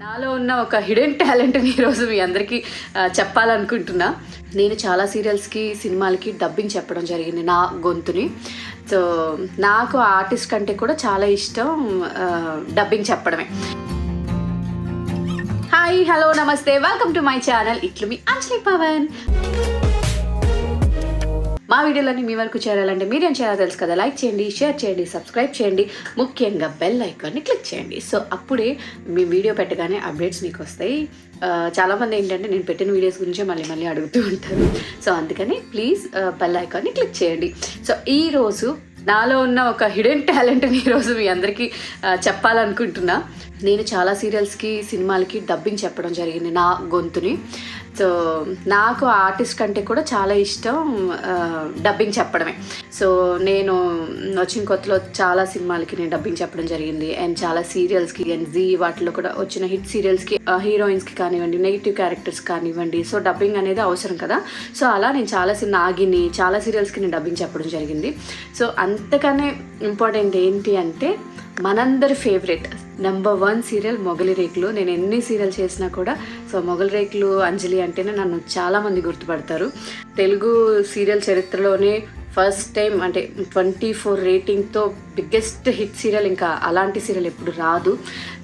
నాలో ఉన్న ఒక హిడెన్ టాలెంట్ని ఈరోజు మీ అందరికీ చెప్పాలనుకుంటున్నా. నేను చాలా సీరియల్స్కి సినిమాలకి డబ్బింగ్ చెప్పడం జరిగింది నా గొంతుని. సో నాకు ఆర్టిస్ట్ కంటే కూడా చాలా ఇష్టం డబ్బింగ్ చెప్పడమే. హాయ్ హలో నమస్తే. Welcome to my channel. ఇట్లు మీ అంజలి పవన్. మా వీడియోలన్నీ మీ వరకు చేరాలంటే మీరేం చేయాలో తెలుసు కదా. లైక్ చేయండి షేర్ చేయండి సబ్స్క్రైబ్ చేయండి. ముఖ్యంగా బెల్ ఐకాన్ని క్లిక్ చేయండి. సో అప్పుడే మీ వీడియో పెట్టగానే అప్డేట్స్ మీకు వస్తాయి. చాలామంది ఏంటంటే నేను పెట్టిన వీడియోస్ గురించే మళ్ళీ మళ్ళీ అడుగుతూ ఉంటారు. సో అందుకని ప్లీజ్ బెల్ ఐకాన్ని క్లిక్ చేయండి. సో ఈరోజు నాలో ఉన్న ఒక హిడెన్ టాలెంట్ని ఈరోజు మీ అందరికీ చెప్పాలనుకుంటున్నా. నేను చాలా సీరియల్స్కి సినిమాలకి డబ్బింగ్ చెప్పడం జరిగింది నా గొంతుని. సో నాకు ఆర్టిస్ట్ కంటే కూడా చాలా ఇష్టం డబ్బింగ్ చెప్పడమే. సో నేను వచ్చిన కొత్తలో చాలా సినిమాలకి నేను డబ్బింగ్ చెప్పడం జరిగింది. అండ్ చాలా సీరియల్స్కి అండ్ జీ వాటిలో కూడా వచ్చిన హిట్ సీరియల్స్కి హీరోయిన్స్కి కానివ్వండి నెగిటివ్ క్యారెక్టర్స్ కానివ్వండి. సో డబ్బింగ్ అనేది అవసరం కదా. సో అలా నేను చాలా నాగిని చాలా సీరియల్స్కి నేను డబ్బింగ్ చెప్పడం జరిగింది. సో అంతకనే ఇంపార్టెంట్ ఏంటి అంటే మనందరి ఫేవరెట్ నెంబర్ వన్ సీరియల్ మొగలి రేకులు. నేను ఎన్ని సీరియల్ చేసినా కూడా సో మొగలి రేకులు అంజలి అంటేనే నన్ను చాలామంది గుర్తుపడతారు. తెలుగు సీరియల్ చరిత్రలోనే ఫస్ట్ టైం అంటే ట్వంటీ ఫోర్ రేటింగ్తో బిగ్గెస్ట్ హిట్ సీరియల్ ఇంకా అలాంటి సీరియల్ ఎప్పుడు రాదు.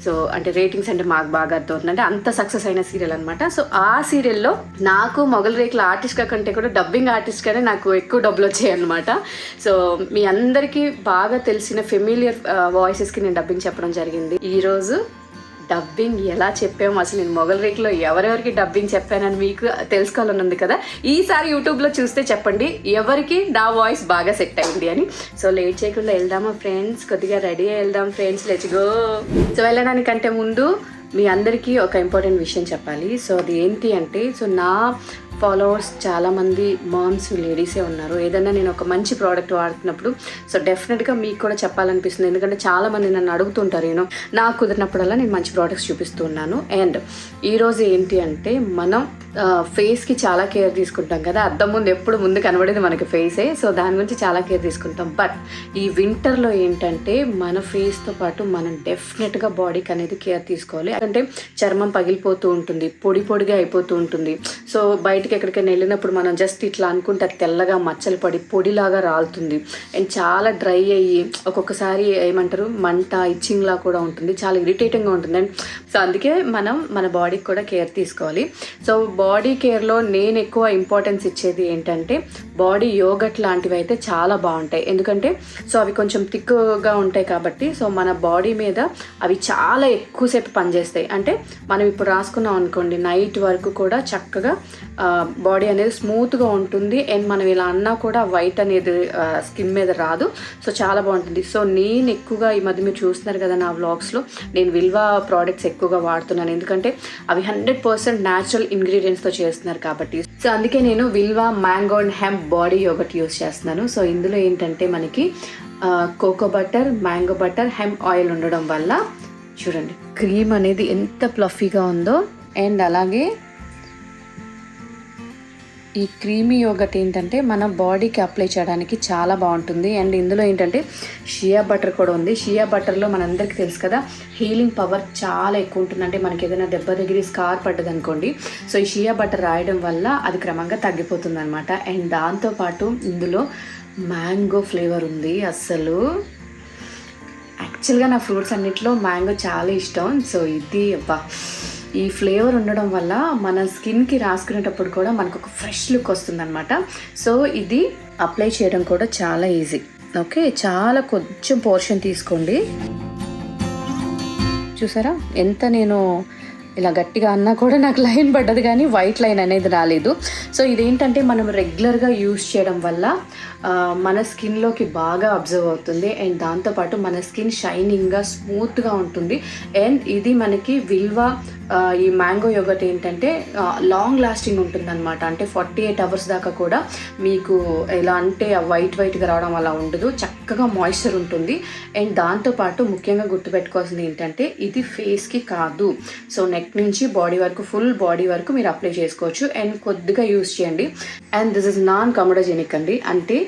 సో అంటే రేటింగ్స్ అంటే మాకు బాగా అర్థమవుతుంది. అంటే అంత సక్సెస్ అయిన సీరియల్ అనమాట సో ఆ సీరియల్లో నాకు మొగల రేకుల ఆర్టిస్ట్గా కంటే కూడా డబ్బింగ్ ఆర్టిస్ట్గానే నాకు ఎక్కువ డబ్బులు వచ్చాయి అనమాట సో మీ అందరికీ బాగా తెలిసిన ఫెమిలియర్ వాయిసెస్కి uh, నేను డబ్బింగ్ చెప్పడం జరిగింది. ఈరోజు డబ్బింగ్ ఎలా చెప్పాము అసలు నేను మొగల్ రేట్లో ఎవరెవరికి డబ్బింగ్ చెప్పానని మీకు తెలుసుకోవాలని ఉంది కదా ఈసారి యూట్యూబ్లో చూస్తే చెప్పండి ఎవరికి నా వాయిస్ బాగా సెట్ అయింది అని. సో లేట్ చేయకుండా వెళ్దామా ఫ్రెండ్స్ కొద్దిగా రెడీ వెళ్దాం ఫ్రెండ్స్ లెట్స్ గో సో వెళ్ళడానికంటే ముందు మీ అందరికీ ఒక ఇంపార్టెంట్ విషయం చెప్పాలి. సో అది ఏంటి అంటే సో నా ఫాలోవర్స్ చాలామంది మామ్స్ లేడీసే ఉన్నారు. ఏదైనా నేను ఒక మంచి ప్రోడక్ట్ వాడుతున్నప్పుడు సో డెఫినెట్గా మీకు కూడా చెప్పాలనిపిస్తుంది. ఎందుకంటే చాలామంది నన్ను అడుగుతుంటారు నేను నాకు కుదిరినప్పుడల్లా నేను మంచి ప్రోడక్ట్స్ చూపిస్తున్నాను అండ్ ఈరోజు ఏంటి అంటే మనం ఫేస్కి చాలా కేర్ తీసుకుంటాం కదా. అద్దం ముందు ఎప్పుడు ముందు కనబడేది మనకి ఫేసే సో దాని గురించి చాలా కేర్ తీసుకుంటాం. బట్ ఈ వింటర్లో ఏంటంటే మన ఫేస్తో పాటు మనం డెఫినెట్గా బాడీకి అనేది కేర్ తీసుకోవాలి. అంటే చర్మం పగిలిపోతూ ఉంటుంది పొడి పొడిగా అయిపోతూ ఉంటుంది. సో బయటికి ఎక్కడికైనా వెళ్ళినప్పుడు మనం జస్ట్ ఇట్లా అనుకుంటే అది తెల్లగా మచ్చలు పడి పొడిలాగా రాలుతుంది. అండ్ చాలా డ్రై అయ్యి ఒక్కొక్కసారి ఏమంటారు మంట ఇచ్చింగ్లా కూడా ఉంటుంది. చాలా ఇరిటేటింగ్గా ఉంటుంది. అండ్ సో అందుకే మనం మన బాడీకి కూడా కేర్ తీసుకోవాలి. సో బాడీ కేర్లో నేను ఎక్కువ ఇంపార్టెన్స్ ఇచ్చేది ఏంటంటే బాడీ యోగట్ లాంటివి అయితే చాలా బాగుంటాయి. ఎందుకంటే సో అవి కొంచెం థిక్గా ఉంటాయి కాబట్టి సో మన బాడీ మీద అవి చాలా ఎక్కువసేపు పనిచేస్తాయి. అంటే మనం ఇప్పుడు రాసుకున్నాం అనుకోండి నైట్ వరకు కూడా చక్కగా బాడీ అనేది స్మూత్గా ఉంటుంది. అండ్ మనం ఇలా అన్నా కూడా వైట్ అనేది స్కిన్ మీద రాదు. సో చాలా బాగుంటుంది. సో నేను ఎక్కువగా ఈ మధ్య మీరు చూస్తున్నారు కదా నా వ్లాగ్స్లో నేను విల్వా ప్రోడక్ట్స్ ఎక్కువగా వాడుతున్నాను. ఎందుకంటే అవి హండ్రెడ్ పర్సెంట్ న్యాచురల్ ఇంగ్రీడియంట్స్తో చేస్తున్నారు కాబట్టి. సో అందుకే నేను Vilva mango and hemp body yogurt use చేస్తున్నాను. సో ఇందులో ఏంటంటే మనకి cocoa butter mango butter hemp oil ఉండడం వల్ల చూడండి క్రీమ్ అనేది ఎంత ప్లఫీగా ఉందో అండ్ అలాగే ఈ క్రీమీ యోగట్ ఏంటంటే మన బాడీకి అప్లై చేయడానికి చాలా బాగుంటుంది. అండ్ ఇందులో ఏంటంటే షియా బటర్ కూడా ఉంది. షియా బటర్లో మనందరికీ తెలుసు కదా హీలింగ్ పవర్ చాలా ఎక్కువ ఉంటుంది. అంటే మనకి ఏదైనా దెబ్బ దగ్గర స్కార్ పడ్డది అనుకోండి. సో ఈ షియా బటర్ రాయడం వల్ల అది క్రమంగా తగ్గిపోతుంది అనమాట అండ్ దాంతోపాటు ఇందులో మ్యాంగో ఫ్లేవర్ ఉంది అస్సలు. యాక్చువల్గా నా ఫ్రూట్స్ అన్నిట్లో మ్యాంగో చాలా ఇష్టం. సో ఇది అబ్బా. ఈ ఫ్లేవర్ ఉండడం వల్ల మన స్కిన్కి రాసుకునేటప్పుడు కూడా మనకు ఒక ఫ్రెష్ లుక్ వస్తుందన్నమాట. సో ఇది అప్లై చేయడం కూడా చాలా ఈజీ. ఓకే? చాలా కొంచెం పోర్షన్ తీసుకోండి. చూసారా? ఎంత నేను ఇలా గట్టిగా అన్నా కూడా నాకు లైన్ పడ్డది కానీ వైట్ లైన్ అనేది రాలేదు. సో ఇదేంటంటే మనం రెగ్యులర్గా యూస్ చేయడం వల్ల మన స్కిన్లోకి బాగా అబ్జర్వ్ అవుతుంది. అండ్ దాంతోపాటు మన స్కిన్ షైనింగ్గా స్మూత్గా ఉంటుంది. అండ్ ఇది మనకి విల్వ ఈ మ్యాంగో యోగట్ ఏంటంటే లాంగ్ లాస్టింగ్ ఉంటుంది అనమాట అంటే ఫార్టీ ఎయిట్ అవర్స్ దాకా కూడా మీకు ఎలా అంటే వైట్ వైట్గా రావడం అలా ఉండదు. చక్కగా మాయిశ్చర్ ఉంటుంది. అండ్ దాంతోపాటు ముఖ్యంగా గుర్తుపెట్టుకోవాల్సింది ఏంటంటే ఇది ఫేస్కి కాదు. సో నెక్ నుంచి బాడీ వరకు ఫుల్ బాడీ వరకు మీరు అప్లై చేసుకోవచ్చు. అండ్ కొద్దిగా యూస్ చేయండి. And this is non comedogenic అండి. అంటే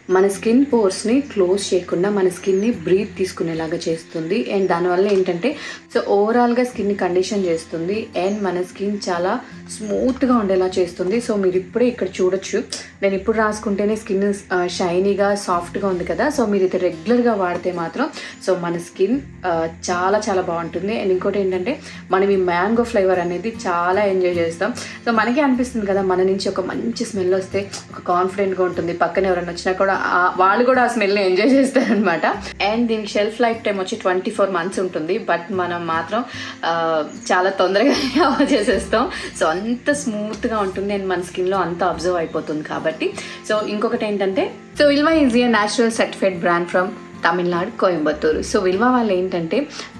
మన స్కిన్ పోర్స్ని క్లోజ్ చేయకుండా మన స్కిన్ని బ్రీత్ తీసుకునేలాగా చేస్తుంది. అండ్ దానివల్ల ఏంటంటే సో ఓవరాల్గా స్కిన్ని కండిషన్ చేస్తుంది. అండ్ మన స్కిన్ చాలా స్మూత్గా ఉండేలా చేస్తుంది. సో మీరు ఇప్పుడే ఇక్కడ చూడొచ్చు. నేను ఇప్పుడు రాసుకుంటేనే స్కిన్ షైనీగా సాఫ్ట్గా ఉంది కదా. సో మీరు ఇది రెగ్యులర్గా వాడితే మాత్రం సో మన స్కిన్ చాలా చాలా బాగుంటుంది. అండ్ ఇంకోటి ఏంటంటే మనం ఈ మ్యాంగో ఫ్లేవర్ అనేది చాలా ఎంజాయ్ చేస్తాం. సో మనకే అనిపిస్తుంది కదా మన నుంచి ఒక మంచి స్మెల్ వస్తే ఒక కాన్ఫిడెంట్గా ఉంటుంది. పక్కన ఎవరైనా వచ్చినా కూడా వాళ్ళు కూడా ఆ స్మెల్ని ఎంజాయ్ చేస్తారనమాట అండ్ దీనికి షెల్ఫ్ లైఫ్ టైం వచ్చి ట్వంటీ ఫోర్ మంత్స్ ఉంటుంది. బట్ మనం మాత్రం చాలా తొందరగా చేసేస్తాం. సో అంత స్మూత్గా ఉంటుంది అండ్ మన స్కిన్లో అంత అబ్జర్వ్ అయిపోతుంది కాబట్టి. సో ఇంకొకటి ఏంటంటే so Vilva is a natural certified brand from Tamil Nadu Coimbatore. So Vilva వాళ్ళు ఏంటంటే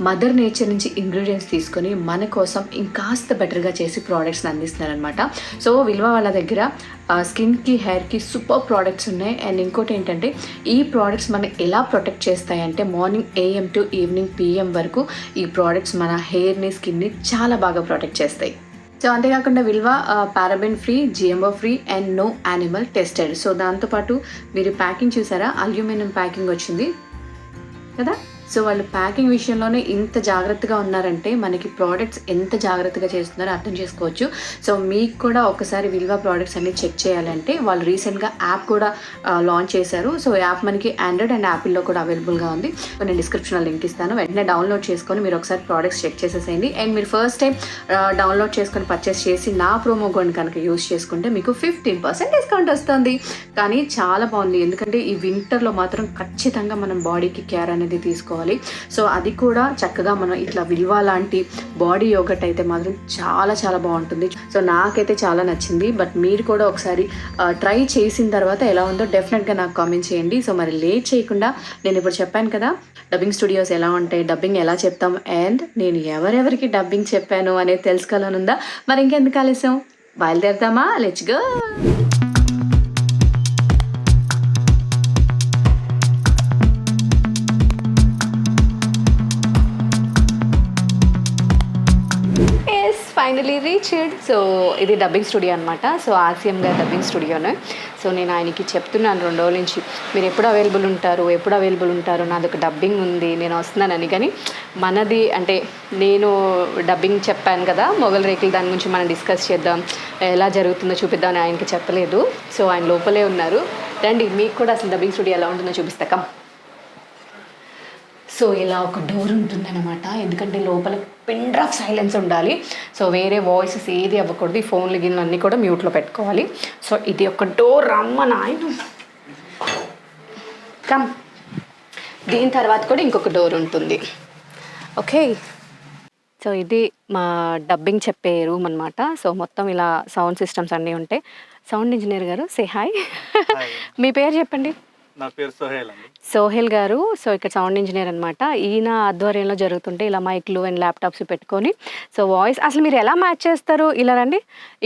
మదర్ నేచర్ నుంచి ఇంగ్రీడియంట్స్ తీసుకొని మన కోసం ఇంకాస్త బెటర్గా చేసి ప్రోడక్ట్స్ని అందిస్తున్నారనమాట సో విల్వ వాళ్ళ దగ్గర స్కిన్కి హెయిర్కి సూపర్ ప్రోడక్ట్స్ ఉన్నాయి. అండ్ ఇంకోటి ఏంటంటే ఈ ప్రోడక్ట్స్ మనం ఎలా ప్రొటెక్ట్ చేస్తాయంటే morning AM to evening PM వరకు ఈ ప్రోడక్ట్స్ మన హెయిర్ని స్కిన్ని చాలా బాగా ప్రొటెక్ట్ చేస్తాయి. సో అంతేకాకుండా Vilva paraben free GMO free and no animal tested. So దాంతోపాటు మీరు ప్యాకింగ్ చూసారా? అల్యూమినియం ప్యాకింగ్ వచ్చింది. కదా సో వాళ్ళు ప్యాకింగ్ విషయంలోనే ఇంత జాగ్రత్తగా ఉన్నారంటే మనకి ప్రోడక్ట్స్ ఎంత జాగ్రత్తగా చేస్తున్నారో అర్థం చేసుకోవచ్చు. సో మీకు కూడా ఒకసారి విల్వా ప్రోడక్ట్స్ అన్ని చెక్ చేయాలంటే వాళ్ళు రీసెంట్గా యాప్ కూడా లాంచ్ చేశారు. సో యాప్ మనకి ఆండ్రాయిడ్ అండ్ యాపిల్లో కూడా అవైలబుల్గా ఉంది. సో నేను డిస్క్రిప్షన్లో లింక్ ఇస్తాను. వెంటనే డౌన్లోడ్ చేసుకొని మీరు ఒకసారి ప్రోడక్ట్స్ చెక్ చేసేసేయండి. అండ్ మీరు ఫస్ట్ టైం డౌన్లోడ్ చేసుకొని పర్చేస్ చేసి నా ప్రోమో కోడ్ కనుక యూస్ చేసుకుంటే మీకు ఫిఫ్టీన్ పర్సెంట్ డిస్కౌంట్ వస్తుంది. కానీ చాలా బాగుంది. ఎందుకంటే ఈ వింటర్లో మాత్రం ఖచ్చితంగా మనం బాడీకి కేర్ అనేది తీసుకోవాలి. సో అది కూడా చక్కగా మనం ఇట్లా విలువ లాంటి బాడీ యోగట్ అయితే మాత్రం చాలా చాలా బాగుంటుంది. సో నాకైతే చాలా నచ్చింది. బట్ మీరు కూడా ఒకసారి ట్రై చేసిన తర్వాత ఎలా ఉందో డెఫినెట్గా నాకు కామెంట్ చేయండి. సో మరి లేట్ చేయకుండా నేను ఇప్పుడు చెప్పాను కదా డబ్బింగ్ స్టూడియోస్ ఎలా ఉంటాయి డబ్బింగ్ ఎలా చెప్తాం అండ్ నేను ఎవరెవరికి డబ్బింగ్ చెప్పాను అనేది తెలుసుకోవాలనుందా మరి ఇంకెందుకు ఆలస్యం? బయలుదేరుదామా? Let's go! Finally reached so ఇది డబ్బింగ్ స్టూడియో అనమాట సో ఆర్సీఎం గారి డబ్బింగ్ స్టూడియోనే సో నేను ఆయనకి చెప్తున్నాను రెండు రోజుల నుంచి మీరు ఎప్పుడు అవైలబుల్ ఉంటారు? ఎప్పుడు అవైలబుల్ ఉంటారు? నాది ఒక డబ్బింగ్ ఉంది. నేను వస్తున్నానని. కానీ మనది అంటే నేను డబ్బింగ్ చెప్పాను కదా మొగల్ రేకులు దాని గురించి మనం డిస్కస్ చేద్దాం. ఎలా జరుగుతుందో చూపిద్దామని ఆయనకి చెప్పలేదు. సో ఆయన లోపలే ఉన్నారు. రండి మీకు కూడా అసలు డబ్బింగ్ స్టూడియో ఎలా ఉంటుందో చూపిస్తాకం సో ఇలా ఒక డోర్ ఉంటుందన్నమాట. ఎందుకంటే లోపల పిన్ డ్రాప్ సైలెన్స్ ఉండాలి. సో వేరే వాయిసెస్ ఏది అవ్వకూడదు. ఈ ఫోన్లు గిన్నెలు అన్నీ కూడా మ్యూట్లో పెట్టుకోవాలి. సో ఇది ఒక డోర్ రమ్మ నాయన కమ్ దీని తర్వాత కూడా ఇంకొక డోర్ ఉంటుంది. ఓకే. సో ఇది మా డబ్బింగ్ చెప్పే రూమ్ అనమాట సో మొత్తం ఇలా సౌండ్ సిస్టమ్స్ అన్నీ ఉంటాయి సౌండ్ ఇంజనీర్ గారు సే హాయ్ మీ పేరు చెప్పండి. నా పేరు సోహేల్ అండి. సోహెల్ గారు సో ఇక్కడ సౌండ్ ఇంజనీర్ అనమాట ఈయన ఆధ్వర్యంలో జరుగుతుంటే ఇలా మైక్లు అండ్ ల్యాప్టాప్స్ పెట్టుకొని సో వాయిస్ అసలు మీరు ఎలా మ్యాచ్ చేస్తారు? ఇలా రండి.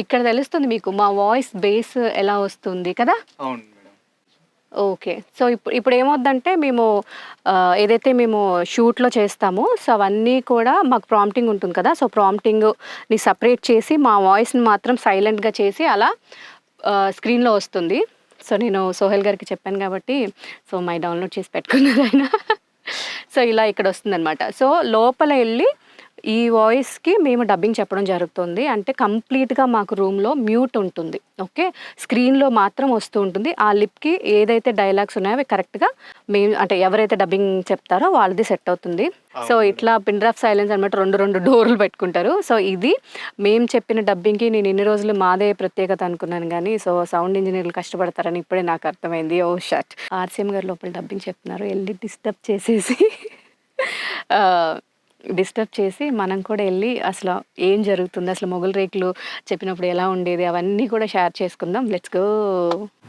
ఇక్కడ తెలుస్తుంది మీకు మా వాయిస్ బేస్ ఎలా వస్తుంది కదా? అవును ఓకే. సో ఇప్పుడు ఇప్పుడు ఏమవుద్దంటే మేము ఏదైతే మేము షూట్లో చేస్తామో సో అవన్నీ కూడా మాకు ప్రాంప్టింగ్ ఉంటుంది కదా. సో ప్రాంప్టింగ్ని సపరేట్ చేసి మా వాయిస్ని మాత్రం సైలెంట్గా చేసి అలా స్క్రీన్లో వస్తుంది. సో నేను సోహెల్ గారికి చెప్పాను కాబట్టి సో మై డౌన్లోడ్ చేసి పెట్టుకున్నారు ఆయన. సో ఇలా ఇక్కడ వస్తుందన్నమాట. సో లోపల వెళ్ళి ఈ వాయిస్కి మేము డబ్బింగ్ చెప్పడం జరుగుతుంది. అంటే కంప్లీట్గా మాకు రూమ్లో మ్యూట్ ఉంటుంది. ఓకే స్క్రీన్లో మాత్రం వస్తూ ఉంటుంది. ఆ లిప్కి ఏదైతే డైలాగ్స్ ఉన్నాయో అవి కరెక్ట్గా మేము అంటే ఎవరైతే డబ్బింగ్ చెప్తారో వాళ్ళది సెట్ అవుతుంది. సో ఇట్లా పిన్ డ్రాప్ సైలెన్స్ అనమాట రెండు రెండు డోర్లు పెట్టుకుంటారు. సో ఇది మేము చెప్పిన డబ్బింగ్కి నేను ఇన్ని రోజులు మాదే ప్రత్యేకత అనుకున్నాను కానీ సో సౌండ్ ఇంజనీర్లు కష్టపడతారని ఇప్పుడే నాకు అర్థమైంది. ఓ షర్ట్ ఆర్సీఎం గారు లోపల డబ్బింగ్ చెప్తున్నారు. వెళ్ళి డిస్టర్బ్ చేసేసి డిస్టర్బ్ చేసి మనం కూడా వెళ్ళి అసలు ఏం జరుగుతుంది అసలు మొగల్ రేకులు చెప్పినప్పుడు ఎలా ఉండేది అవన్నీ కూడా షేర్ చేసుకుందాం. Let's go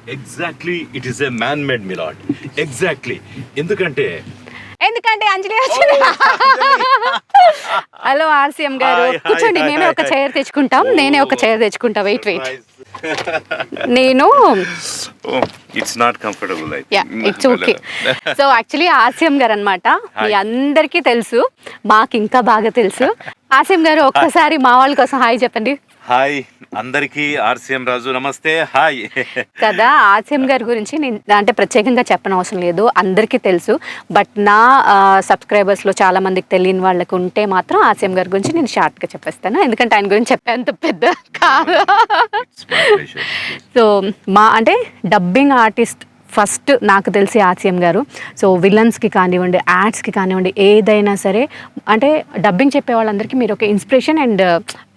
exactly it is a man made milord exactly ఎందుకంటే ఎందుకంటే అంజలి వచ్చింది. హలో ఆర్సీఎం గారు. కూర్చోండి మేమే ఒక. చైర్ తెచ్చుకుంటాం. నేనే ఒక. చైర్ తెచ్చుకుంటా. వెయిట్ వెయిట్ నేను it's not comfortable ya it's okay so actually ఆసియం గారు అనమాట మీ అందరికీ తెలుసు మాకు ఇంకా బాగా తెలుసు. ఆసియం గారు ఒక్కసారి మా వాళ్ళ కోసం హాయ్ చెప్పండి. హాయ్ అందరికీ ఆర్సీఎం రాజు నమస్తే హాయ్. కదా ఆసియం గారి గురించి నేను అంటే ప్రత్యేకంగా చెప్పనవసరం లేదు అందరికీ తెలుసు. బట్ నా సబ్స్క్రైబర్స్లో చాలా మందికి తెలియని వాళ్ళకి ఉంటే మాత్రం ఆసియం గారి గురించి నేను షార్ట్గా చెప్పేస్తాను. ఎందుకంటే ఆయన గురించి చెప్పేంత పెద్ద కాదు. సో మా అంటే డబ్బింగ్ ఆర్టిస్ట్ ఫస్ట్ నాకు తెలిసి ఆసియం గారు. సో విలన్స్కి కానివ్వండి యాడ్స్కి కానివ్వండి ఏదైనా సరే అంటే డబ్బింగ్ చెప్పే వాళ్ళందరికీ మీరు ఒక ఇన్స్పిరేషన్ అండ్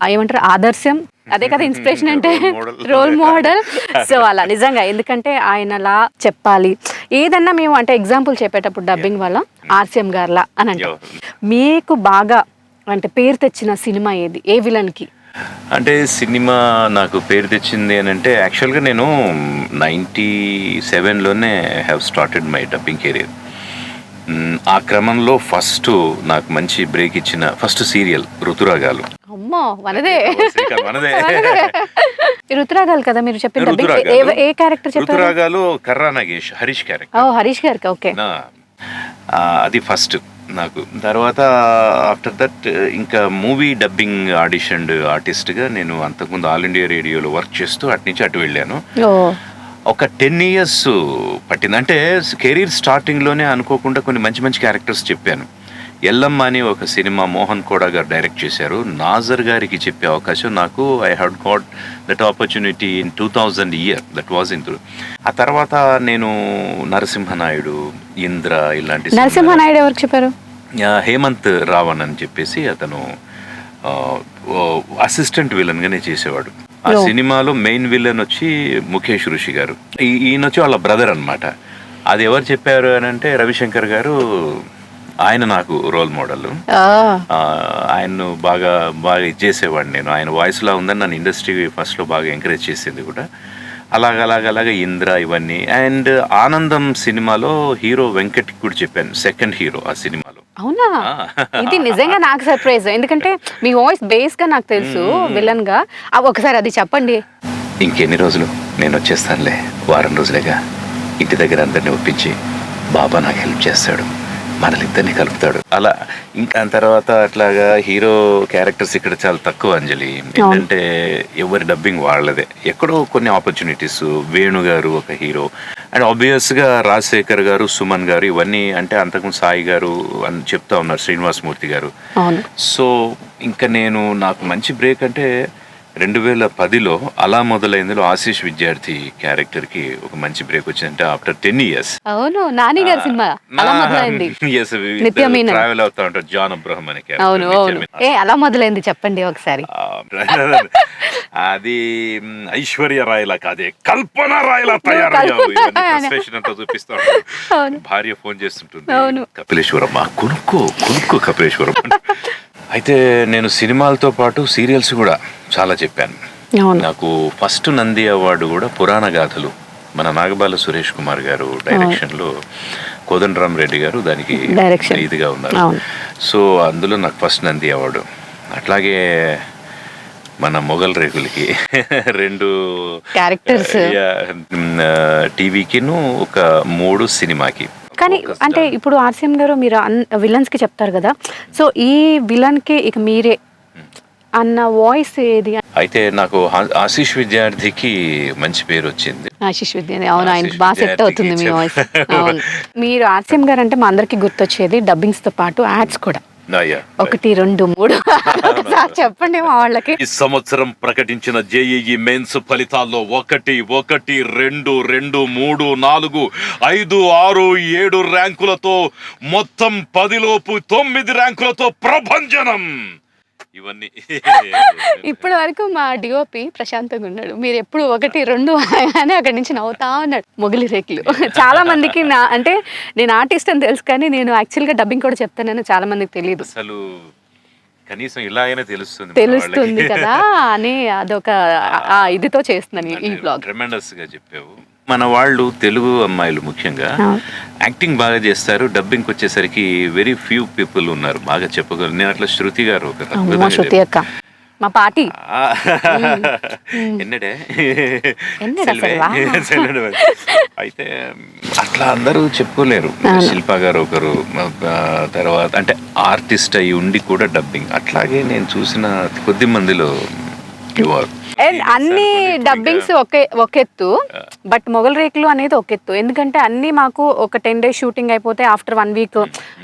ఏమంటారు ఆదర్శం. అదే కదా ఇన్స్పిరేషన్ అంటే. రోల్ మోడల్ సో అలా నిజంగా ఎందుకంటే ఆయనలా చెప్పాలి. ఏదన్నా మేము అంటే ఎగ్జాంపుల్ చెప్పేటప్పుడు డబ్బింగ్ వల్ల ఆర్సిఎం గారిలా అని అంటాం. మీకు బాగా అంటే పేరు తెచ్చిన సినిమా ఏది? ఏ విలన్కి? అంటే సినిమా నాకు పేరు తెచ్చింది అని అంటే యాక్చువల్గా నేను ninety సెవెన్లోనే have started my dubbing career ఆ క్రమంలో ఫస్ట్ నాకు మంచి బ్రేక్ ఇచ్చిన ఫస్ట్ సీరియల్ ఋతురాగాలు. మనదే. రుతురాగాలు కదా మీరు చెప్పిన ఏ- ఋతురాగాలు. క్యారెక్టర్ ఋతురాగాలు కర్రా నాగేష్ హరీష్ క్యారెక్టర్ హరీష్ గారికి ఓకే. అది ఫస్ట్ నాకు. తర్వాత ఆఫ్టర్ దట్ ఇంకా మూవీ డబ్బింగ్ ఆడిషన్ ఆర్టిస్ట్గా నేను అంతకుముందు ఆల్ ఇండియా రేడియోలో వర్క్ చేస్తూ అటు నుంచి అటు వెళ్ళాను. ఒక టెన్ ఇయర్స్ పట్టింది. అంటే కెరీర్ స్టార్టింగ్లోనే అనుకోకుండా కొన్ని మంచి మంచి క్యారెక్టర్స్ చెప్పాను. ఎల్లమ్మ అని ఒక సినిమా మోహన్ కోడా గారు డైరెక్ట్ చేశారు. నాజర్ గారికి చెప్పే అవకాశం నాకు I had got that opportunity in two thousand year that was in ఆ తర్వాత నేను నరసింహనాయుడు ఇంద్ర ఇలాంటి నరసింహనాయుడు ఎవరికి చెప్పారు? హేమంత్ రావణ్ అని చెప్పేసి అతను అసిస్టెంట్ విలన్గానే చేసేవాడు. ఆ. సినిమాలో మెయిన్ విలన్ వచ్చి ముఖేష్ ఋషి గారు. ఈయన వచ్చి వాళ్ళ బ్రదర్ అన్నమాట. అది ఎవరు చెప్పారు అని అంటే రవిశంకర్ గారు ఆయన నాకు రోల్ మోడల్ ఆయన్ను బాగా బాగా ఇచ్చేసేవాడిని నేను. ఆయన వాయిస్లా ఉందని నన్ను ఇండస్ట్రీ ఫస్ట్లో బాగా ఎంకరేజ్ చేసింది కూడా. అలాగ అలాగ అలాగ ఇంద్ర ఇవన్నీ. అండ్ ఆనందం సినిమాలో హీరో వెంకట్ కూడా చెప్పాను. సెకండ్ హీరో ఆ సినిమాలో. అవునా. ఇది నిజంగా నాకు సర్ప్రైజ్ ఎందుకంటే మీ వాయిస్ బేస్గా నాకు తెలుసు విలన్గా. ఒకసారి అది చెప్పండి. ఇంకెన్ని రోజులు నేను వచ్చేస్తానులే. వారం రోజులేగా. ఇంటి దగ్గర అందరిని ఒప్పించి బాబా నాకు హెల్ప్ చేస్తాడు. మనలిద్దరిని కలుపుతాడు. అలా ఇంకా తర్వాత అట్లాగా హీరో క్యారెక్టర్స్ ఇక్కడ చాలా తక్కువ అంజలి. ఏంటంటే ఎవరి డబ్బింగ్ వాళ్ళదే. ఎక్కడో కొన్ని ఆపర్చునిటీస్ వేణు గారు ఒక హీరో. అండ్ ఆబ్వియస్గా రాజశేఖర్ గారు సుమన్ గారు ఇవన్నీ అంటే అంతకుముందు సాయి గారు అని చెప్తా ఉన్నారు శ్రీనివాసమూర్తి గారు. సో ఇంకా నేను నాకు మంచి బ్రేక్ అంటే రెండు వేల పదిలో అలా మొదలైందిలో ఆశీష్ విద్యార్థి క్యారెక్టర్కి ఒక మంచి బ్రేక్ వచ్చిందంటే ఆఫ్టర్ టెన్ ఇయర్స్. అవును నాని గారి సినిమా. అలా మొదలైంది. ట్రావెల్ అవుతా ఉంటారు జాన్ అబ్రహం అనే అవును అవును. ఏ అలా మొదలైంది చెప్పండి ఒకసారి. అది ఐశ్వర్య రాయలా కాదే కల్పన రాయలా తయారయ్యావు. అంతా చూపిస్తా. భార్య ఫోన్ చేస్తుంటుంది. కపిలేశ్వరమ్మ కొనుక్కో కొనుక్కో కపిలేశ్వరమ్మ. అయితే నేను సినిమాలతో పాటు సీరియల్స్ కూడా చాలా చెప్పాను. నాకు ఫస్ట్ నంది అవార్డు కూడా పురాణ గాథలు. మన నాగబాల సురేష్ కుమార్ గారు డైరెక్షన్లో కోదండరామ్ రెడ్డి గారు దానికి. ఇదిగా ఉన్నారు. సో అందులో నాకు ఫస్ట్ నంది అవార్డు. అట్లాగే మన మొఘల్ రేకులకి రెండు Characters. టీవీకిను ఒక మూడు సినిమాకి. కానీ అంటే. ఇప్పుడు ఆర్సీఎం గారు మీరు విలన్స్కి చెప్తారు కదా. సో ఈ విలన్కి ఇక మీరే అన్న వాయిస్ ఏది? అయితే నాకు ఆశీష్ విద్యార్థికి మంచి పేరు వచ్చింది. ఆశిష్ విద్య అవును ఆయనకి ఆశీష్ బాగా సెట్ అవుతుంది మీ వాయిస్ మీరు ఆర్సీఎం గారు అంటే మా అందరికి గుర్తొచ్చేది డబ్బింగ్స్తో పాటు యాడ్స్ కూడా. ఒకటి రెండు మూడు. ఒకసారి చెప్పండి మా వాళ్ళకి. ఈ సంవత్సరం ప్రకటించిన జేఈఈ మెయిన్స్ ఫలితాల్లో ఒకటి ఒకటి రెండు రెండు మూడు నాలుగు ఐదు ఆరు ఏడు ర్యాంకులతో మొత్తం పదిలోపు తొమ్మిది ర్యాంకులతో ప్రభంజనం. ఇవన్నీ. ఇప్పటి వరకు మా డిఓపి ప్రశాంతంగా ఉన్నాడు. మీరు ఎప్పుడు ఒకటి రెండు అని అక్కడి నుంచి నవ్వుతా ఉన్నాడు. మొగిలి రేకులు. చాలా మందికి నా అంటే నేను ఆర్టిస్ట్ అని తెలుసు కానీ నేను యాక్చువల్గా డబ్బింగ్ కూడా చెప్తానని చాలా మందికి తెలియదు అసలు కనీసం ఇలా అయినా తెలుస్తుంది తెలుస్తుంది. కదా అని అదొక ఆ ఇదితో చేస్తున్నాను ఈ- ఈ బ్లాగ్ ట్రెమెండస్గా చెప్పావు. మన వాళ్ళు తెలుగు అమ్మాయిలు ముఖ్యంగా. యాక్టింగ్ బాగా చేస్తారు డబ్బింగ్ వచ్చేసరికి వెరీ ఫ్యూ పీపుల్ ఉన్నారు. బాగా చెప్పగలరు నేను అట్లా శృతి గారు ఒక మా ఎన్నడే. అయితే అట్లా అందరూ చెప్పుకోలేరు. శిల్ప గారు ఒకరు తర్వాత అంటే ఆర్టిస్ట్ అయి ఉండి కూడా డబ్బింగ్. అట్లాగే నేను చూసిన కొద్ది మందిలో అండ్ అన్ని డబ్బింగ్స్ ఒకే ఒక ఎత్తు బట్ మొగల్ రేకులు అనేది ఒక ఎత్తు. ఎందుకంటే అన్ని మాకు ఒక టెన్ డేస్ షూటింగ్ అయిపోతే ఆఫ్టర్ వన్ వీక్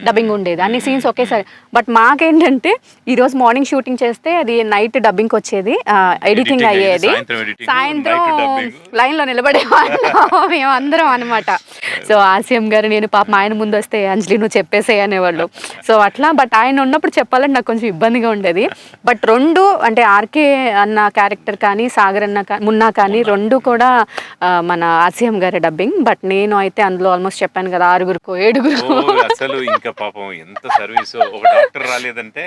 డబ్బింగ్ ఉండేది. అన్ని సీన్స్ ఒకేసారి. బట్ మాకేంటంటే ఈ రోజు మార్నింగ్ షూటింగ్ చేస్తే అది నైట్ డబ్బింగ్ వచ్చేది. ఎడిటింగ్ అయ్యేది. సాయంత్రం. లైన్లో నిలబడే మేము అందరం అనమాట సో ఆసియం గారు నేను పాప ఆయన ముందు వస్తే అంజలి నువ్వు చెప్పేసే అనేవాళ్ళు. సో అట్లా బట్ ఆయన ఉన్నప్పుడు చెప్పాలంటే నాకు కొంచెం ఇబ్బందిగా ఉండేది. బట్ రెండు అంటే ఆర్కే అన్న క్యారెక్టర్ కానీ సాగర్ అన్న కా- మున్నా కానీ రెండు కూడా మన ఆసియం గారి డబ్బింగ్. బట్ నేను అయితే అందులో ఆల్మోస్ట్ చెప్పాను కదా ఆరుగురుకో ఏడుగురు అసలు ఇంకా పాపం ఎంత సర్వీస్. ఒక డాక్టర్ రాలేదంటే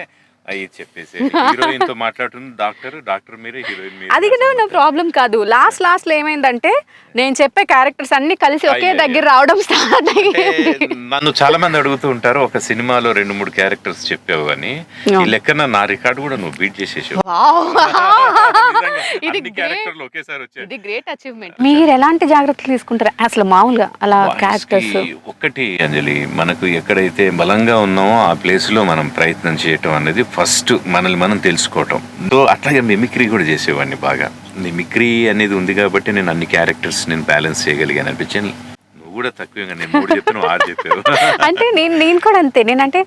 అయ్యి చెప్పేసి హీరోయిన్తో మాట్లాడుతుంది డాక్టర్ డాక్టర్ మీరే హీరోయిన్ మీరు. అది కూడా నా ప్రాబ్లం కాదు. లాస్ట్ లాస్ట్లో ఏమైందంటే నేను చెప్పే క్యారెక్టర్స్ అన్ని కలిసి ఒకే. దగ్గర రావడం స్టార్ట్ అయ్యింది నన్ను చాలా మంది అడుగుతూ ఉంటారు ఒక సినిమాలో రెండు మూడు క్యారెక్టర్స్ చెప్పావు అని. ఈ లెక్కన నా రికార్డు కూడా నువ్వు బీట్ చేసేసావు. ఇది. క్యారెక్టర్లు ఒకేసారి వచ్చాయి. ఇది గ్రేట్ అచీవ్మెంట్. మీరు ఎలాంటి జాగ్రత్తలు తీసుకుంటారు? అసలు మామూలుగా అలా క్యారెక్టర్స్కి ఒక్కటి అంజలి మనకు ఎక్కడైతే బలంగా ఉన్నామో ఆ ప్లేస్లో మనం ప్రయత్నం చేయటం అనేది ఫస్ట్ మనల్ని మనం తెలుసుకోవటం. సో అట్లాగే మిమిక్రీ కూడా చేసేవాడిని బాగా. మిమిక్రీ అనేది ఉంది కాబట్టి నేను అన్ని క్యారెక్టర్స్ నేను బ్యాలెన్స్ చేయగలిగాను అనిపించింది. నువ్వు కూడా తక్కువగా నేను మూడు చెప్పాను ఆరు చెప్పావు. అంటే నేను నేను కూడా అంతే. నేనంటే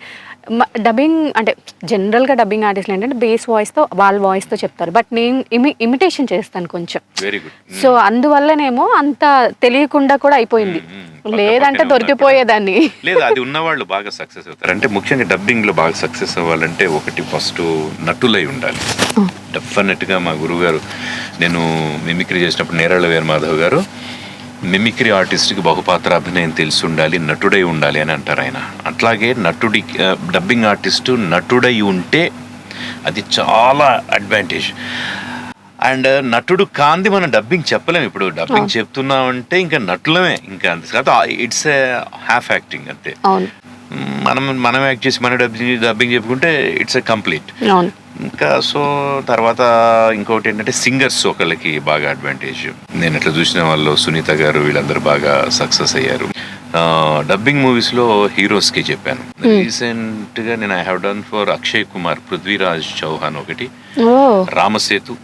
డబ్బింగ్ అంటే జనరల్గా డబ్బింగ్ ఆర్టిస్ట్లు ఏంటంటే బేస్ వాయిస్తో వాళ్ళ వాయిస్తో చెప్తారు. బట్ నేను ఇమి ఇమిటేషన్ చేస్తాను కొంచెం. సో అందువల్లనేమో అంత తెలియకుండా కూడా అయిపోయింది. మ్మ్. పక్క లేదంటే దొరికిపోయేదాన్ని. లేదు అది ఉన్నవాళ్ళు బాగా సక్సెస్ అవుతారు. అంటే ముఖ్యంగా డబ్బింగ్లో బాగా సక్సెస్ అవ్వాలంటే ఒకటి ఫస్ట్ నటులై ఉండాలి. డెఫినెట్గా మా గురువు గారు నేను మిమిక్రీ చేసినప్పుడు నేరాళ్ళ వీర మాధవ్ గారు మిమిక్రీ ఆర్టిస్ట్కి బహుపాత్ర అభినయం తెలిసి ఉండాలి నటుడై ఉండాలి అని అంటారు ఆయన. అట్లాగే నటుడి డబ్బింగ్ ఆర్టిస్టు నటుడై ఉంటే అది చాలా అడ్వాంటేజ్. అండ్ నటుడు కాంది మనం డబ్బింగ్ చెప్పలేము ఇప్పుడు డబ్బింగ్ చెప్తున్నామంటే ఇంకా నటులమే. ఇంకా అంతే. ఇట్స్ ఏ హాఫ్ యాక్టింగ్ అంతే. మనం మనం యాక్ట్ చేసి మన డబ్బింగ్ డబ్బింగ్ చెప్పుకుంటే ఇట్స్ ఏ కంప్లీట్. ఇంకా సో తర్వాత ఇంకొకటి ఏంటంటే సింగర్స్ ఒకళ్ళకి బాగా అడ్వాంటేజ్ నేను ఇట్లా చూసిన వాళ్ళు సునీత గారు వీళ్ళందరూ బాగా సక్సెస్ అయ్యారు. డబ్బింగ్ మూవీస్లో హీరోస్కి చెప్పాను. రీసెంట్గా నేను I have done for Akshay Kumar Prithviraj Chauhan ఒకటి. రామసేతు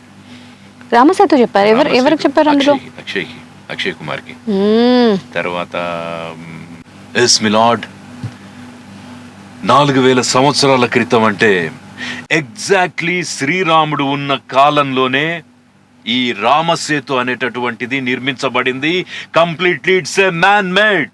రామసేతు చెప్పారు. ఎవరు ఎవరికి చెప్పారు అందులో? అక్షయ్- అక్షయ్కి అక్షయ్ కుమార్కి మ్మ్. తర్వాత ఎస్ మిలాడ్ నాలుగు వేల సంవత్సరాల క్రితం అంటే ఎగ్జాక్ట్లీ శ్రీరాముడు ఉన్న కాలంలోనే ఈ రామసేతు అనేటటువంటిది నిర్మించబడింది. Completely it's a man made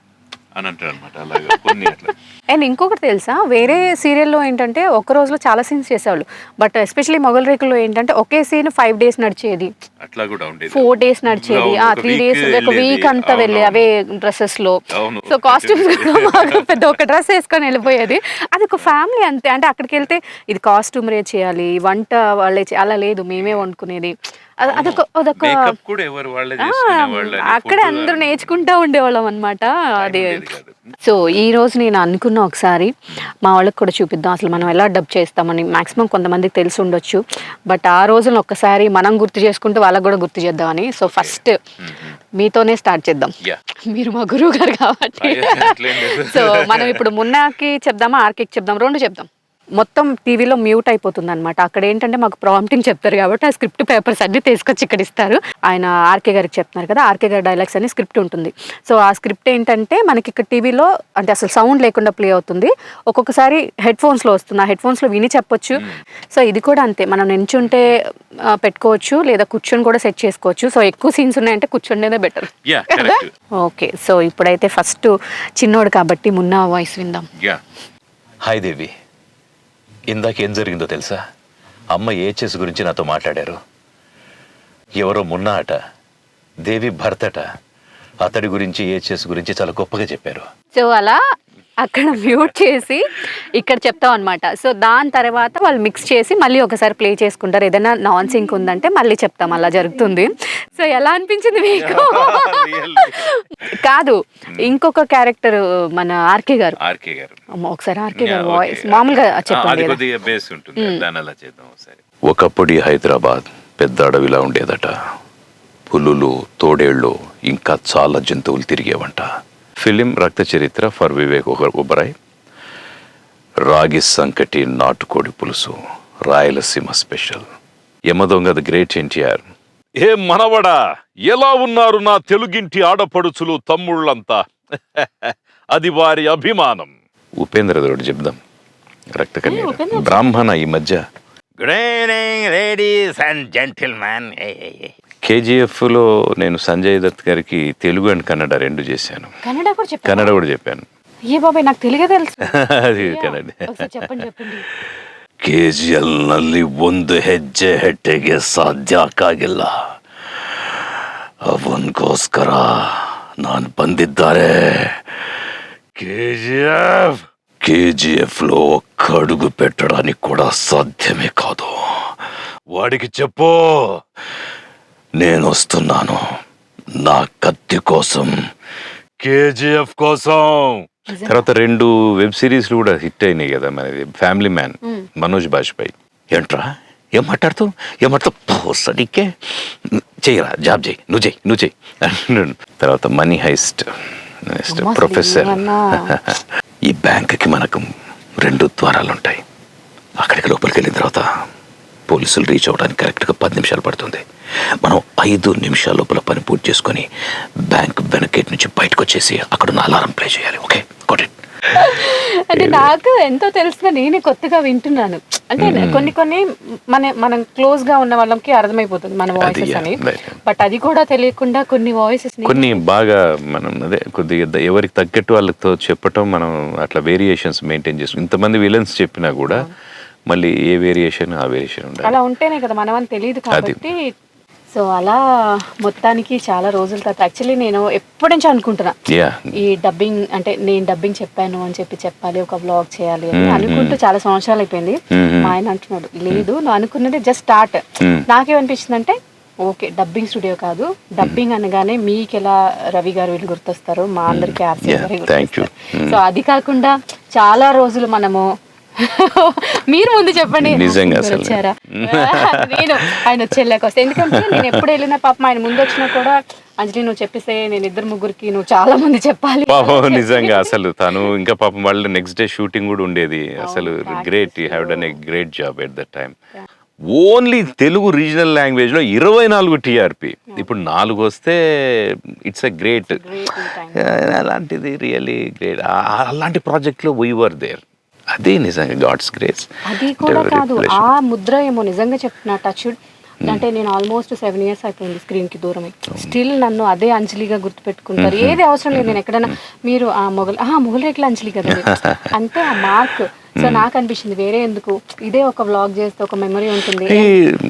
అని అంటారు అనమాట అలాగా కొన్ని అట్లా. అండ్ ఇంకొకటి తెలుసా? వేరే సీరియల్లో ఏంటంటే ఒక రోజులో చాలా సీన్స్ చేసేవాళ్ళు. బట్ ఎస్పెషలీ మొగల్ రేకుల్లో ఏంటంటే ఒకే సీన్ ఫైవ్ డేస్ నడిచేది. అట్లా కూడా ఉండేది. ఫోర్ డేస్ నడిచేది. ఆ త్రీ డేస్ ఒక. వీక్ అంతా వెళ్ళే. అవే డ్రెస్సెస్లో. సో కాస్ట్యూమ్స్ పెద్ద ఒక డ్రెస్ వేసుకొని వెళ్ళిపోయేది. అది ఒక ఫ్యామిలీ అంతే. అంటే అక్కడికి వెళ్తే ఇది కాస్ట్యూమ్ రే చేయాలి వంట వాళ్ళే అలా లేదు. మేమే వండుకునేది. అదొక అదొక అక్కడే అందరూ నేర్చుకుంటా ఉండేవాళ్ళం అనమాట అది. సో ఈ రోజు నేను అనుకున్న ఒకసారి మా వాళ్ళకి కూడా చూపిద్దాం. అసలు మనం ఎలా డబ్ చేస్తామని మాక్సిమం కొంతమందికి తెలిసి ఉండొచ్చు. బట్ ఆ రోజున ఒక్కసారి మనం గుర్తు చేసుకుంటూ వాళ్ళకి కూడా గుర్తు చేద్దామని. సో ఫస్ట్ మీతోనే స్టార్ట్ చేద్దాం. మీరు మా గురువు గారు కాబట్టి. సో మనం ఇప్పుడు మున్నాకి చెప్దామా ఆర్కేకి చెప్దాం రెండు చెప్దాం. మొత్తం టీవీలో మ్యూట్ అయిపోతుంది అనమాట అక్కడ ఏంటంటే మాకు ప్రాంప్టింగ్ చెప్తారు కాబట్టి ఆ స్క్రిప్ట్ పేపర్స్ అన్ని తీసుకొచ్చి ఇక్కడ ఇస్తారు. ఆయన ఆర్కే గారికి చెప్తున్నారు కదా ఆర్కే గారి డైలాగ్స్ అని స్క్రిప్ట్ ఉంటుంది. సో ఆ స్క్రిప్ట్ ఏంటంటే మనకి ఇక్కడ టీవీలో అంటే అసలు సౌండ్ లేకుండా ప్లే అవుతుంది. ఒక్కొక్కసారి హెడ్ ఫోన్స్లో వస్తుంది. ఆ హెడ్ ఫోన్స్లో విని చెప్పొచ్చు. సో ఇది కూడా అంతే. మనం నించుంటే పెట్టుకోవచ్చు లేదా కూర్చొని కూడా సెట్ చేసుకోవచ్చు. సో ఎక్కువ సీన్స్ ఉన్నాయంటే కూర్చుండేదే బెటర్. ఓకే సో ఇప్పుడైతే ఫస్ట్ చిన్నోడు కాబట్టి మున్నా వాయిస్ విందాం. యా హాయ్ దేవి ఇందాక ఏం జరిగిందో తెలుసా? అమ్మ ఏచెస్ గురించి నాతో మాట్లాడారు? ఎవరో మున్నా అట దేవి భర్తట అతడి గురించి ఏచెస్ గురించి చాలా గొప్పగా చెప్పారు. సో అలా అక్కడ మ్యూట్ చేసి ఇక్కడ చెప్తాం అనమాట సో దాని తర్వాత వాళ్ళు మిక్స్ చేసి మళ్ళీ ఒకసారి ప్లే చేసుకుంటారు. ఏదైనా నాన్ సింక్ ఉందంటే మళ్ళీ చెప్తాం. అలా జరుగుతుంది. సో ఎలా అనిపించింది మీకు? కాదు ఇంకొక క్యారెక్టర్ మన ఆర్కే గారు. ఆర్కే గారు. అమ్మ, ఒకసారి ఆర్కే గారు. వాయిస్ మామూలుగా అది చెప్పండి. కదా. కొద్దిగా బేస్ ఉంటుంది. దాని అలా చేద్దాం ఒకసారి. ఒకప్పుడు హైదరాబాద్ పెద్ద అడవిలా ఉండేదట. పులులు తోడేళ్ళు ఇంకా చాలా జంతువులు తిరిగేవంట. ఫిలిం రక్త చరిత్ర ఫర్ వివేక్ ఒబరాయ్. రాగి సంకటి నాటుకోడి పులుసు Rayalaseema special. Yamadonga the great NTR. ఏం మనవడా ఎలా ఉన్నారు నా తెలుగింటి ఆడపడుచులు తమ్ముళ్ళంతా? అది వారి అభిమానం. ఉపేంద్ర తోడు చెప్దాం రక్త బ్రాహ్మణ ఈ మధ్య. Good evening ladies and gentlemen కేజీఎఫ్లో నేను సంజయ్ దత్ గారికి తెలుగు అండ్ కన్నడ రెండు చేశాను కన్నడ కూడా చెప్పాను కన్నడ కూడా చెప్పాను ఏ బాబాయ్ నాకు తెలుగే తెలుసు అది కన్నడ ఒకసారి చెప్పండి చెప్పండి ಕೆಜಿಎಲ್ ನಲ್ಲಿ ಒಂದು ಹೆಜ್ಜೆ ಹೆಟ್ಟೆಗೆ ಸಾಧ್ಯ ಆಗ್ಲಿಲ್ಲ ಅವನ್ಗೋಸ್ಕರ ನಾನು ಬಂದಿದ್ದಾರೆ కేజీఎఫ్ కేజీఎఫ్ లో ఒక్క అడుగు పెట్టడానికి కూడా సాధ్యమే కాదు వాడికి చెప్పు నేను వస్తున్నాను నా కత్తి కోసం. కేజీఎఫ్ కోసం. తర్వాత రెండు వెబ్ సిరీస్లు కూడా హిట్ అయినాయి కదా మనది ఫ్యామిలీ మ్యాన్ మనోజ్ బాజ్పేయి. ఏంట్రా? ఏం మాట్లాడుతూ ఏం మాట్లాడుతూ చెయ్యరా జాబ్ చెయ్యి. నువ్వు చెయ్యి నువ్వు చెయ్యి. అంటున్నాడు. తర్వాత మనీ హైస్ట్. Next professor. ఈ బ్యాంకుకి మనకు రెండు ద్వారాలు ఉంటాయి అక్కడికి లోపలికి వెళ్ళిన తర్వాత పోలీసులు రీచ్ అవ్వడానికి కరెక్ట్గా పది నిమిషాలు పడుతుంది. మనం ఐదు నిమిషాల లోపల పని పూర్తి చేసుకొని బ్యాంక్ వెనకేట్ నుంచి బయటకు వచ్చేసి అక్కడ ఉన్న అలారం ప్లే చేయాలి. ఓకే కొట్టి అంటే నాకు ఎంతో తెలిసిన నేనే కొత్తగా వింటున్నాను. అంటే కొన్ని కొన్ని మన మనం క్లోజ్గా ఉన్న వాళ్ళకి అర్థమైపోతుంది మన వాయిసెస్ అని. బట్ అది కూడా తెలియకుండా కొన్ని వాయిసెస్ కొన్ని బాగా మనం అదే కొద్దిగా ఎవరికి తగ్గట్టు వాళ్ళతో చెప్పటం మనం అట్లా వేరియేషన్స్ మెయింటైన్ చేస్తాం ఇంతమంది విలన్స్ చెప్పినా కూడా మళ్ళీ ఏ వేరియేషన్ ఆ వేరియేషన్ ఉండాలి. అలా ఉంటేనే కదా మనం అని తెలియదు కాబట్టి. సో అలా మొత్తానికి చాలా రోజుల తర్వాత యాక్చువల్లీ నేను ఎప్పటి నుంచి అనుకుంటున్నా. ఈ డబ్బింగ్ అంటే నేను డబ్బింగ్ చెప్పాను అని చెప్పి చెప్పాలి ఒక బ్లాగ్ చేయాలి అని అనుకుంటూ చాలా సంవత్సరాలు అయిపోయింది. మా ఆయన అంటున్నాడు లేదు నువ్వు అనుకున్నది జస్ట్ స్టార్ట్ నాకేమనిపించింది అంటే ఓకే డబ్బింగ్ స్టూడియో కాదు. డబ్బింగ్ అనగానే మీకు ఎలా రవి గారు వీళ్ళు గుర్తొస్తారు మా అందరికి ఆర్సీ గారే. గుర్తొస్తారు సో అది కాకుండా చాలా రోజులు మనము మీరు ముందు చెప్పండి. నిజంగా. వచ్చారా? నేను ఆయన వచ్చేలాక వస్తే ఎందుకంటే నేను ఎప్పుడు వెళ్ళినా పాపం ఆయన ముందు వచ్చినా కూడా అంజలి నువ్వు చెప్పిస్తే నేను ఇద్దరు ముగ్గురికి నువ్వు చాలా మంది చెప్పాలి. పాపం నిజంగా అసలు తను ఇంకా పాపం వాళ్ళు నెక్స్ట్ డే షూటింగ్ కూడా ఉండేది. అసలు great you have done a great job at that time only Telugu regional లాంగ్వేజ్లో ఇరవై నాలుగు టీఆర్పి ఇప్పుడు నాలుగు వస్తే ఇట్స్ ఎ గ్రేట్. అలాంటిది రియల్లీ గ్రేట్ అలాంటి ప్రాజెక్ట్లో వీ వర్ దేర్ అది నిజంగా గాడ్స్ గ్రేస్. అది కూడా కాదు. ఆ ముద్ర ఏమో నిజంగా చెప్తున్నా టచ్ అంటే నేను ఆల్మోస్ట్ సెవెన్ ఇయర్స్ అయిపోయింది స్క్రీన్కి దూరమై స్టిల్ నన్ను అదే అంజలిగా గుర్తుపెట్టుకుంటారు. ఏది అవసరం లేదు. నేను ఎక్కడైనా మీరు ఆ మొగల్ ఆ మొగల్ రేట్ల అంజలి కదా. అంతే ఆ మార్క్. సో నాకు అనిపించింది వేరే ఎందుకు? ఇదే ఒక వ్లాగ్ చేస్తే ఒక మెమరీ ఉంటుంది.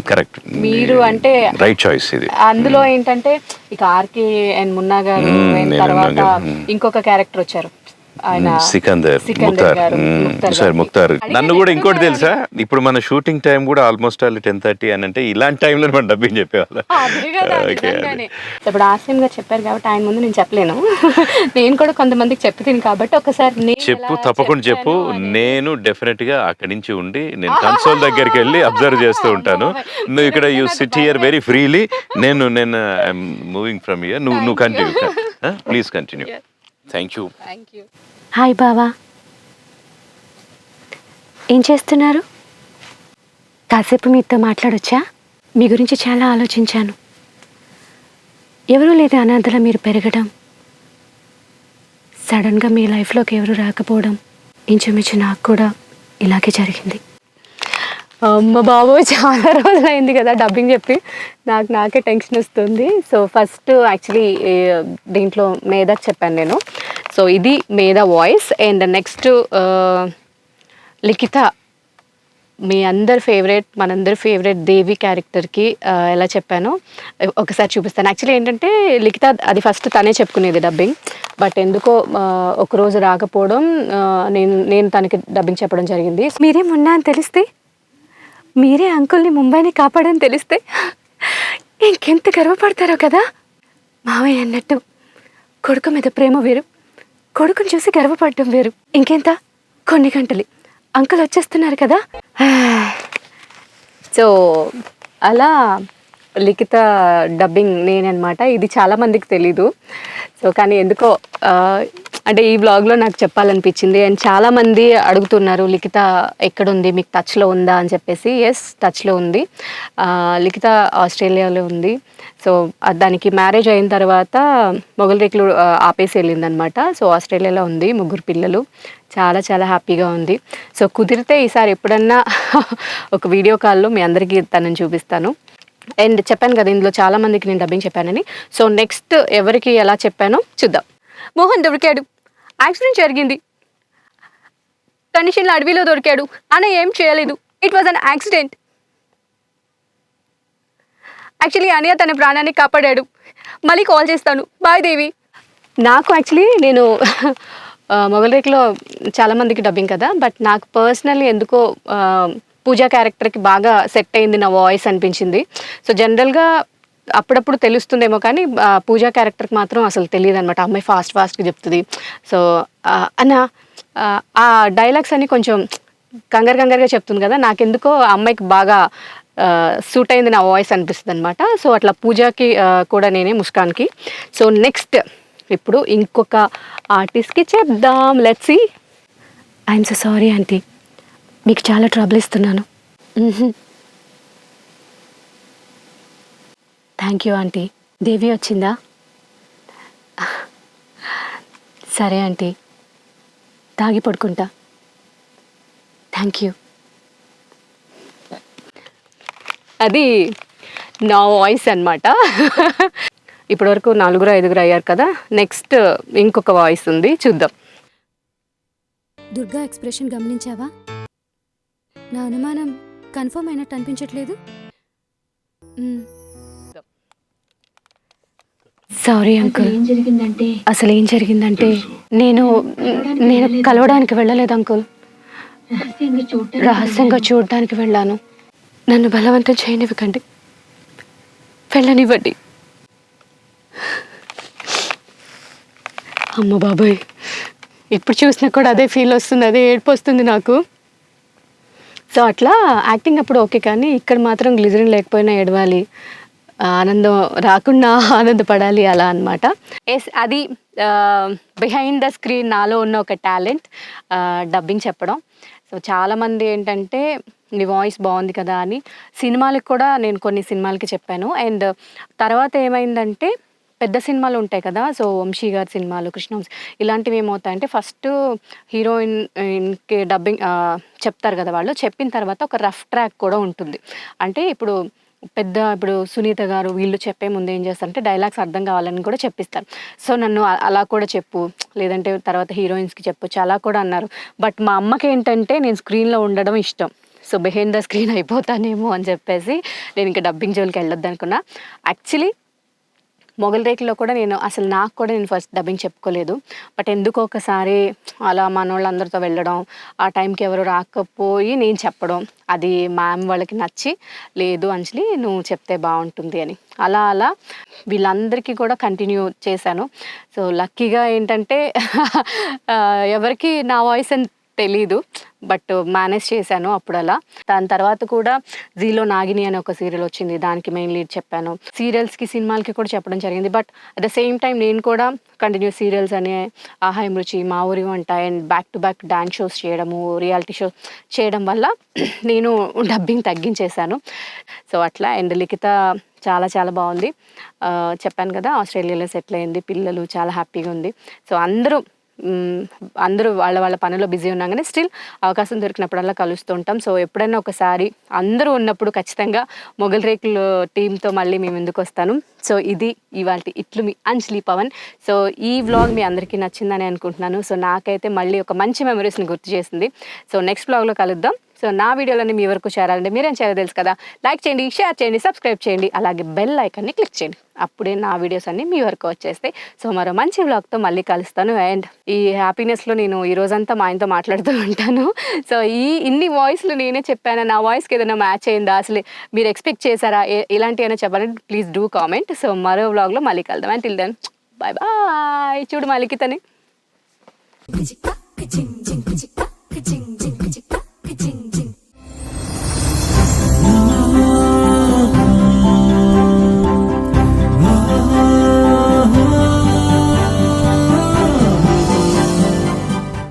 కరెక్ట్ మీరు అంటే రైట్ చాయిస్ ఇది. అందులో ఏంటంటే ఇక ఆర్కే అండ్ మున్నా గారు తర్వాత. ఇంకొక క్యారెక్టర్ వచ్చారు. ఆయన సికందర్ ముక్తార్. సార్. ముక్తార్ నన్ను కూడా ఇంకోటి తెలుసా? ఇప్పుడు మన షూటింగ్ టైం కూడా ఆల్మోస్ట్ ఆల్ టెన్ థర్టీ అని అంటే ఇలాంటి టైంలో మనం డబ్బింగ్ చెప్పేవాళ్ళం. ఇప్పుడు ఆసిమ్ గారు చెప్పారు కాబట్టి ఆయన ముందు నేను చెప్పలేను. నేను కూడా కొంతమందికి చెప్తాను కాబట్టి ఒకసారి చెప్పు తప్పకుండా చెప్పు. నేను డెఫినెట్గా అక్కడి నుంచి ఉండి నేను కన్సోల్ దగ్గరికి వెళ్ళి అబ్జర్వ్ చేస్తూ ఉంటాను. నువ్వు ఇక్కడ you sit here very freely. నేను నేను ఐఎమ్ మూవింగ్ ఫ్రమ్ ఇయర్ నువ్వు నువ్వు continue please continue thank you Thank you. Hi బావా. ఏం చేస్తున్నారు? కాసేపు మీతో మాట్లాడొచ్చా? మీ గురించి చాలా ఆలోచించాను. ఎవరూ లేదా అనాథలా మీరు పెరగడం సడన్గా మీ లైఫ్లోకి ఎవరు రాకపోవడం ఇంచుమించు నాకు కూడా ఇలాగే జరిగింది. అమ్మ బాబు చాలా రోజులైంది కదా డబ్బింగ్ చెప్పి. నాకు నాకే టెన్షన్ వస్తుంది. సో ఫస్ట్ యాక్చువల్లీ దీంట్లో మేధాకి చెప్పాను నేను. సో ఇది Medha voice and next Likhitha మీ అందరి ఫేవరెట్ మనందరి ఫేవరెట్ దేవి క్యారెక్టర్కి ఎలా చెప్పానో ఒకసారి చూపిస్తాను. యాక్చువల్లీ ఏంటంటే లిఖిత అది ఫస్ట్ తనే చెప్పుకునేది డబ్బింగ్ బట్ ఎందుకో ఒకరోజు రాకపోవడం నేను నేను తనకి డబ్బింగ్ చెప్పడం జరిగింది. మీరేమున్నా అని తెలిస్తే మీరే అంకుల్ని ముంబైని కాపాడని తెలిస్తే ఇంకెంత గర్వపడతారో కదా? మావయ్య అన్నట్టు కొడుకు మీద ప్రేమ వేరు కొడుకుని చూసి గర్వపడటం వేరు. ఇంకెంత? కొన్ని గంటలు. అంకుల్ వచ్చేస్తున్నారు కదా? సో అలా లిఖిత డబ్బింగ్ నేననమాట ఇది చాలా మందికి తెలీదు. సో కానీ ఎందుకో అంటే ఈ బ్లాగ్లో నాకు చెప్పాలనిపించింది అండ్ చాలామంది అడుగుతున్నారు లిఖిత ఎక్కడుంది? మీకు టచ్లో ఉందా? అని చెప్పేసి. ఎస్ టచ్లో ఉంది. లిఖిత ఆస్ట్రేలియాలో ఉంది. సో దానికి మ్యారేజ్ అయిన తర్వాత మొగల్ రేకులు ఆపేసి వెళ్ళిందనమాట సో ఆస్ట్రేలియాలో ఉంది ముగ్గురు పిల్లలు. చాలా చాలా హ్యాపీగా ఉంది. సో కుదిరితే ఈసారి ఎప్పుడన్నా ఒక వీడియో కాల్లో మీ అందరికీ తనని చూపిస్తాను. అండ్ చెప్పాను కదా ఇందులో చాలా మందికి నేను డబ్బింగ్ చెప్పానని. సో నెక్స్ట్ ఎవరికి ఎలా చెప్పానో చూద్దాం. మోహన్ దొరికాడు. యాక్సిడెంట్ జరిగింది. కండిషన్లో అడవిలో దొరికాడు. అని ఏం చేయలేదు. It was an accident. Actually అనియ తన ప్రాణాన్ని కాపాడాడు. మళ్ళీ కాల్ చేస్తాను. బాయ్ దేవి. నాకు యాక్చువల్లీ నేను ఆ, చాలామందికి డబ్బింగ్ కదా. బట్ నాకు పర్సనల్లీ ఎందుకో పూజా క్యారెక్టర్కి బాగా సెట్ అయింది నా వాయిస్ అనిపించింది. సో జనరల్గా అప్పుడప్పుడు తెలుస్తుందేమో కానీ పూజా క్యారెక్టర్కి మాత్రం అసలు తెలియదు అనమాట అమ్మాయి ఫాస్ట్ ఫాస్ట్గా చెప్తుంది. సో అన్న ఆ, డైలాగ్స్ అన్ని కొంచెం కంగారు కంగారుగా చెప్తుంది కదా. నాకెందుకో ఆ అమ్మాయికి బాగా సూట్ అయింది నా వాయిస్ అనిపిస్తుంది అనమాట సో అట్లా పూజకి కూడా నేనే ముస్కాన్కి. సో నెక్స్ట్ ఇప్పుడు ఇంకొక ఆర్టిస్ట్కి చెప్దాం. Let's I'm so sorry aunty మీకు చాలా ట్రబుల్ ఇస్తున్నాను. థ్యాంక్ యూ ఆంటీ దేవి వచ్చిందా? సరే ఆంటీ తాగి పడుకుంటా. థ్యాంక్ యూ అది నా వాయిస్ అనమాట ఇప్పటివరకు నలుగురు ఐదుగురు అయ్యారు కదా. నెక్స్ట్ ఇంకొక వాయిస్ ఉంది. చూద్దాం. దుర్గా ఎక్స్ప్రెషన్ గమనించావా? నా అనుమానం కన్ఫర్మ్ అయినట్టు అనిపించట్లేదు. Sorry uncle. ఏం జరిగిందంటే? అసలు ఏం జరిగిందంటే నేను నేను కలవడానికి వెళ్ళలేదు అంకుల్. రహస్యంగా చూడడానికి వెళ్ళాను. నన్ను బలవంతం చేయనివ్వకండి. వెళ్ళనివ్వండి. అమ్మ బాబాయ్ ఇప్పుడు చూసినా కూడా అదే ఫీల్ వస్తుంది అదే ఏడుపు వస్తుంది నాకు. సో అట్లా యాక్టింగ్ అప్పుడు ఓకే కానీ ఇక్కడ మాత్రం గ్లిజరిన్ లేకపోయినా ఏడవాలి. ఆనందం రాకుండా ఆనందపడాలి అలా అనమాట ఎస్ అది బిహైండ్ ద స్క్రీన్ నాలో ఉన్న ఒక టాలెంట్ డబ్బింగ్ చెప్పడం. సో చాలామంది ఏంటంటే నీ వాయిస్ బాగుంది కదా అని సినిమాలకు కూడా నేను కొన్ని సినిమాలకి చెప్పాను. అండ్ తర్వాత ఏమైందంటే పెద్ద సినిమాలు ఉంటాయి కదా సో వంశీ గారి సినిమాలు కృష్ణ ఇలాంటివి ఏమవుతాయంటే ఫస్ట్ హీరోయిన్ ఇన్కి డబ్బింగ్ చెప్తారు కదా వాళ్ళు. చెప్పిన తర్వాత ఒక రఫ్ ట్రాక్ కూడా ఉంటుంది. అంటే ఇప్పుడు పెద్ద ఇప్పుడు సునీత గారు వీళ్ళు చెప్పే ముందు ఏం చేస్తారంటే డైలాగ్స్ అర్థం కావాలని కూడా చెప్పిస్తారు. సో నన్ను అలా కూడా చెప్పు. లేదంటే తర్వాత హీరోయిన్స్కి చెప్పొచ్చు. అలా కూడా అన్నారు. బట్ మా అమ్మకి ఏంటంటే నేను స్క్రీన్లో ఉండడం ఇష్టం. సో బిహైండ్ ద స్క్రీన్ అయిపోతానేమో అని చెప్పేసి నేను ఇంకా డబ్బింగ్ జోలికి వెళ్ళొద్దు అనుకున్నా యాక్చువల్లీ మొగల్ రేకులో కూడా నేను అసలు నాకు కూడా నేను ఫస్ట్ డబ్బింగ్ చెప్పుకోలేదు. బట్ ఎందుకో ఒకసారి అలా మనోళ్ళందరితో వెళ్ళడం ఆ టైంకి ఎవరు రాకపోయి నేను చెప్పడం అది మ్యామ్ వాళ్ళకి నచ్చి లేదు అంజలి నువ్వు చెప్తే బాగుంటుంది అని. అలా అలా వీళ్ళందరికీ కూడా కంటిన్యూ చేశాను. సో లక్కీగా ఏంటంటే ఎవరికి నా వాయిస్ అని తెలీదు. బట్ మేనేజ్ చేశాను అప్పుడు అలా దాని తర్వాత కూడా జీలో నాగిని అనే ఒక సీరియల్ వచ్చింది. దానికి మెయిన్ లీడ్ చెప్పాను. సీరియల్స్కి సినిమాలకి కూడా చెప్పడం జరిగింది. But at the same time నేను కూడా కంటిన్యూ సీరియల్స్ అనే ఆహాయం రుచి మా ఊరి వంట and back to back dance shows చేయడము రియాలిటీ షో చేయడం వల్ల నేను డబ్బింగ్ తగ్గించేశాను. సో అట్లా అండ్ లిఖిత చాలా చాలా బాగుంది. చెప్పాను కదా ఆస్ట్రేలియాలో సెటిల్ అయింది. పిల్లలు చాలా హ్యాపీగా ఉంది. సో అందరూ అందరూ వాళ్ళ వాళ్ళ పనిలో బిజీ ఉన్నాగానే కానీ స్టిల్ అవకాశం దొరికినప్పుడల్లా కలుస్తూ ఉంటాం సో ఎప్పుడైనా ఒకసారి అందరూ ఉన్నప్పుడు ఖచ్చితంగా మొగల్ రేకులు టీంతో మళ్ళీ మేము ఎందుకు వస్తాను. సో ఇది ఇవాళ ఇట్లు మీ అంజలి పవన్. సో ఈ వ్లాగ్ మీ అందరికీ నచ్చిందని అనుకుంటున్నాను. సో నాకైతే మళ్ళీ ఒక మంచి మెమరీస్ని గుర్తు చేసింది. సో నెక్స్ట్ వ్లాగ్లో కలుద్దాం. సో నా వీడియోలన్నీ మీ వరకు చేరాలంటే మీరేం చేయాలో తెలుసు కదా? లైక్ చేయండి షేర్ చేయండి సబ్స్క్రైబ్ చేయండి అలాగే బెల్ ఐకాన్ని క్లిక్ చేయండి. అప్పుడే నా వీడియోస్ అన్నీ మీ వరకు వచ్చేస్తాయి. సో మరో మంచి వ్లాగ్తో మళ్ళీ కలుస్తాను అండ్ ఈ హ్యాపీనెస్లో నేను ఈ రోజంతా మా ఆయనతో మాట్లాడుతూ ఉంటాను. సో ఈ ఇన్ని వాయిస్లు నేనే చెప్పాను. నా వాయిస్కి ఏదైనా మ్యాచ్ అయిందా? అసలు మీరు ఎక్స్పెక్ట్ చేశారా? ఇలాంటి అయినా చెప్పాలంటే ప్లీజ్ డూ కామెంట్ సో మరో వ్లాగ్లో మళ్ళీ కలుద్దాం. And till then bye bye చూడు మళ్ళీ తని